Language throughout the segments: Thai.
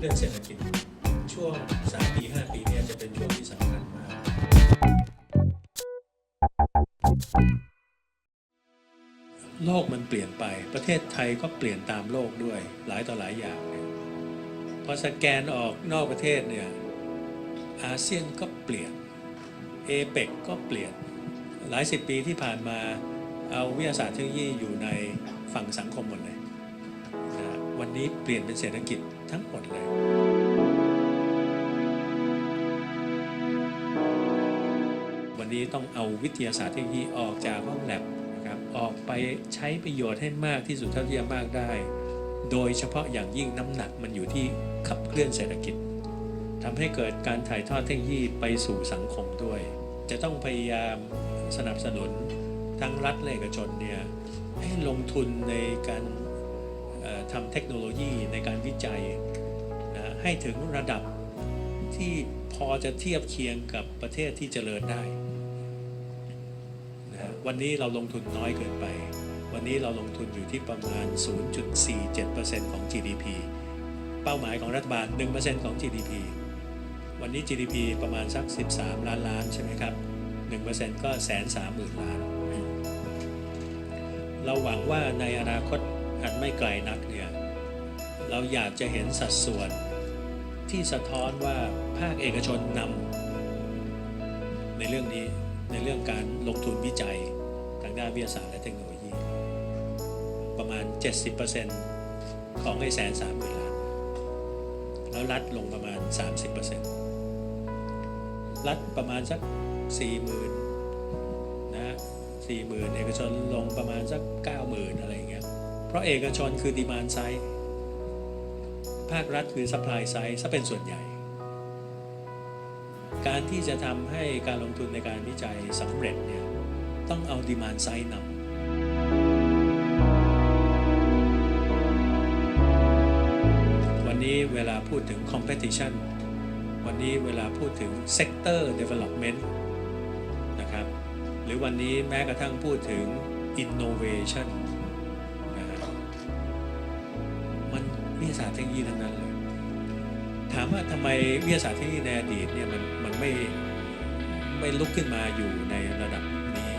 เคลื่อนเศรษฐกิจ ช่วง 3 ปี 5 ปีเนี่ยจะเป็นช่วงที่สำคัญมากโลกมันเปลี่ยนไป ประเทศไทยก็เปลี่ยนตามโลกด้วยหลายต่อหลายอย่างเนี่ยพอสแกนออกนอกประเทศเนี่ยอาเซียนก็เปลี่ยนเอเปกก็เปลี่ยน หลายสิบปีที่ผ่านมาเอาวิทยาศาสตร์เทคโนโลยีอยู่ในฝั่งสังคมหมดเลยนะวันนี้เปลี่ยนเป็นเศรษฐกิจ ทั้งหมดเลย วันนี้ต้องเอาวิทยาศาสตร์เทคโนโลยีออกจากห้องแลบนะครับออกไปใช้ประโยชน์ให้มากที่สุดเท่าที่จะมากได้ โดยเฉพาะอย่างยิ่งน้ำหนักมันอยู่ที่ขับเคลื่อนเศรษฐกิจทำให้เกิดการถ่ายทอดเทคโนโลยีไปสู่สังคมด้วย จะต้องพยายามสนับสนุนทั้งรัฐและเอกชนเนี่ยให้ลงทุนในการ ทำเทคโนโลยีในการวิจัยนะให้ถึงระดับที่พอจะเทียบเคียงกับประเทศที่เจริญได้นะฮะวันนี้เราลงทุนน้อยเกินไป วันนี้เราลงทุนอยู่ที่ประมาณ 0.47%ของ GDP เป้าหมายของรัฐบาล 1%ของ GDP วันนี้ GDP ประมาณสัก 13 ล้านล้านใช่ไหมครับ 1%ก็แสนสามหมื่นล้าน เราหวังว่าในอนาคต อันไม่ไกลนักเนี่ยเราอยากจะเห็นสัดส่วนที่สะท้อนว่าภาคเอกชนนำในเรื่องนี้ในเรื่องการลงทุนวิจัยทางด้านวิทยาศาสตร์และเทคโนโลยี ประมาณ 70%ของไอ้แสนสามหมื่นล้านแล้วรัฐลงประมาณ 30%รัฐประมาณสัก 40,000นะ40,000 เอกชนลงประมาณสัก 90,000 อะไรอย่างเงี้ย เพราะเอกชนคือดีมานไซด์ภาครัฐคือ supply side ซะเป็นส่วนใหญ่ การที่จะทำให้การลงทุนในการวิจัยสำเร็จเนี่ยต้องเอาดีมานไซด์นำวันนี้เวลาพูดถึง competition วันนี้เวลาพูดถึง sector development นะครับ หรือวันนี้แม้กระทั่งพูดถึง innovation วิทยาศาสตร์เทคโนโลยีทั้งนั้นเลย ถามว่าทำไมวิทยาศาสตร์เทคโนโลยีในอดีตเนี่ยมันมันไม่ไม่ลุกขึ้นมาอยู่ในระดับนี้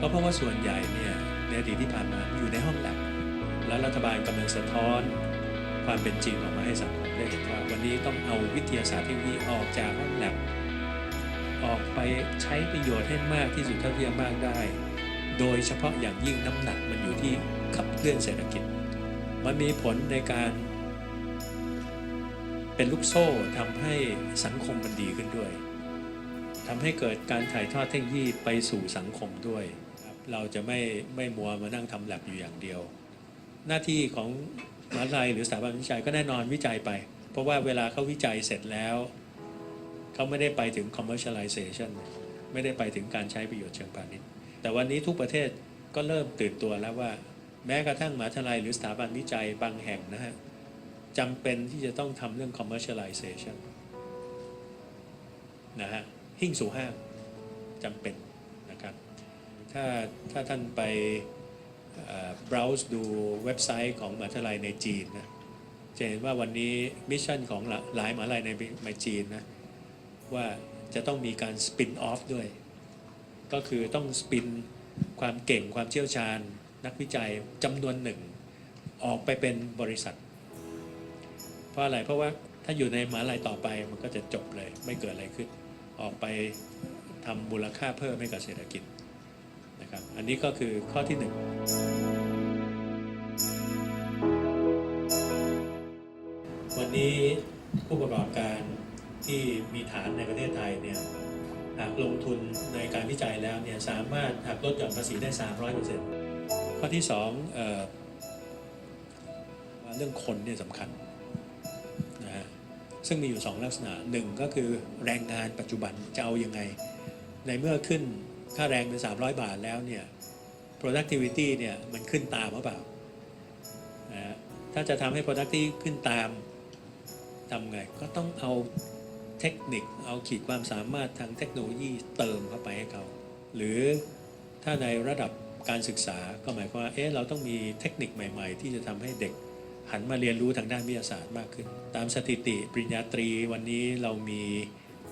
ก็เพราะว่าส่วนใหญ่เนี่ยในอดีตที่ผ่านมาอยู่ในห้องแลบแล้วรัฐบาลกำลังสะท้อนความเป็นจริงออกมาให้สังคมได้เห็นว่าวันนี้ต้องเอาวิทยาศาสตร์เทคโนโลยีออกจากห้องแลบออกไปใช้ประโยชน์ให้มากที่สุดเท่าที่จะมากได้ โดยเฉพาะอย่างยิ่งน้ำหนักมันอยู่ที่ขับเคลื่อนเศรษฐกิจ มันมีผลในการ เป็นลูกโซ่ทำให้สังคมมันดีขึ้นด้วยทำให้เกิดการถ่ายทอดเทคโนโลยีไปสู่สังคมด้วยเราจะไม่ไม่มัวมานั่งทำแลบอยู่อย่างเดียว หน้าที่ของมหาวิทยาลัยหรือสถาบันวิจัยก็แน่นอนวิจัยไป เพราะว่าเวลาเขาวิจัยเสร็จแล้วเขาไม่ได้ไปถึง commercialization ไม่ได้ไปถึงการใช้ประโยชน์เชิงพาณิชย์ แต่วันนี้ทุกประเทศก็เริ่มตื่นตัวแล้วว่า แม้กระทั่งมหาวิทยาลัยหรือสถาบันวิจัยบางแห่งนะฮะจำเป็นที่จะต้องทำเรื่อง commercialization นะฮะหิ้งสู่ห้างจำเป็นนะครับ ถ้าถ้าท่านไป browse ดูเว็บไซต์ของมหาวิทยาลัยในจีนนะจะเห็นว่าวันนี้มิชชั่นของหลายมหาวิทยาลัยในในจีนนะว่าจะต้องมีการ spin off ด้วย ก็คือต้องสปินความเก่งความเชี่ยวชาญ นักวิจัยจำนวนหนึ่ง ออกไปเป็นบริษัท เพราะอะไรเพราะว่าถ้าอยู่ในมหาลัยต่อไปมันก็จะจบเลยไม่เกิดอะไรขึ้น ออกไปทำมูลค่าเพิ่มให้กับเศรษฐกิจนะครับอันนี้ก็คือข้อที่หนึ่งวันนี้ผู้ประกอบการที่มีฐานในประเทศไทยเนี่ยหากลงทุนในการวิจัยแล้วเนี่ยสามารถหักลดหย่อนภาษีได้ 300% ข้อที่สองเอเรื่องคนเนี่ยสำคัญนะฮะซึ่งมีอยู่2ลักษณะหนึ่งก็คือแรงงานปัจจุบันจะเอาอยัางไง ในเมื่อขึ้นค่าแรงเป็น 300 บาทแล้วเนี่ย productivity เนี่ยมันขึ้นตามหรือเปล่านะฮะถ้าจะทำให้ productivity ขึ้นตามทำไงก็ต้องเอาเทคนิคเอาขีดความสามารถทางเทคโนโลยีเติมเข้าไปให้เขา หรือถ้าในระดับ การศึกษาก็หมายความว่าเอ๊ะเราต้องมีเทคนิคใหม่ ๆ ที่จะทำให้เด็กหันมาเรียนรู้ทางด้านวิทยาศาสตร์มากขึ้น ตามสถิติปริญญาตรีวันนี้เรามี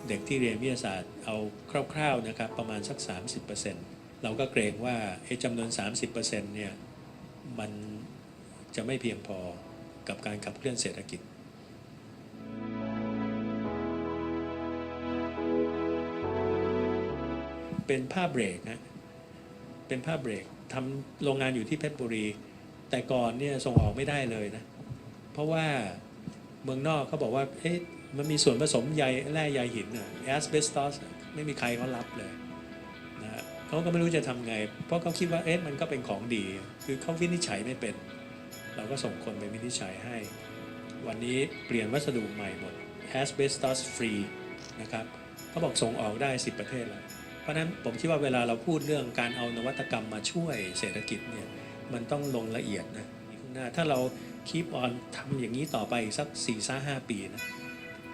เด็กที่เรียนวิทยาศาสตร์เอาคร่าวๆนะครับประมาณสัก 30%เราก็เกรงว่าไอ้จำนวน 30%เนี่ยมันจะไม่เพียงพอกับการขับเคลื่อนเศรษฐกิจเป็นผ้าเบรกนะ เป็นผ้าเบรกทำโรงงานอยู่ที่เพชรบุรี แต่ก่อนเนี่ยส่งออกไม่ได้เลยนะ เพราะว่าเมืองนอกเขาบอกว่าเอ๊ะมันมีส่วนผสมใยแร่ใยหินอะแอสเบสตอสไม่มีใครเขารับเลยนะฮะเขาก็ไม่รู้จะทำไง เพราะเขาคิดว่าเอ๊ะมันก็เป็นของดี คือเขาวินิจฉัยไม่เป็น เราก็ส่งคนไปวินิจฉัยให้ วันนี้เปลี่ยนวัสดุใหม่หมด asbestos free นะครับเขาบอกส่งออกได้ 10 ประเทศแล้ว เพราะฉะนั้นผมคิดว่าเวลาเราพูดเรื่องการเอานวัตกรรมมาช่วยเศรษฐกิจเนี่ยมันต้องลงละเอียดนะข้างหน้าถ้าเราคีปออนทำอย่างนี้ต่อไปสัก4ี่ห้าห้าปีนะ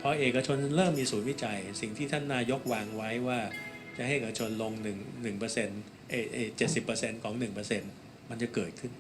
พอเอกชนเริ่มมีศูนย์วิจัย สิ่งที่ท่านนายกวางไว้ว่าจะให้เอกชนลง1 1%เอเจ็ดสิบเปอร์เซ็นต์ของ 1%มันจะเกิดขึ้น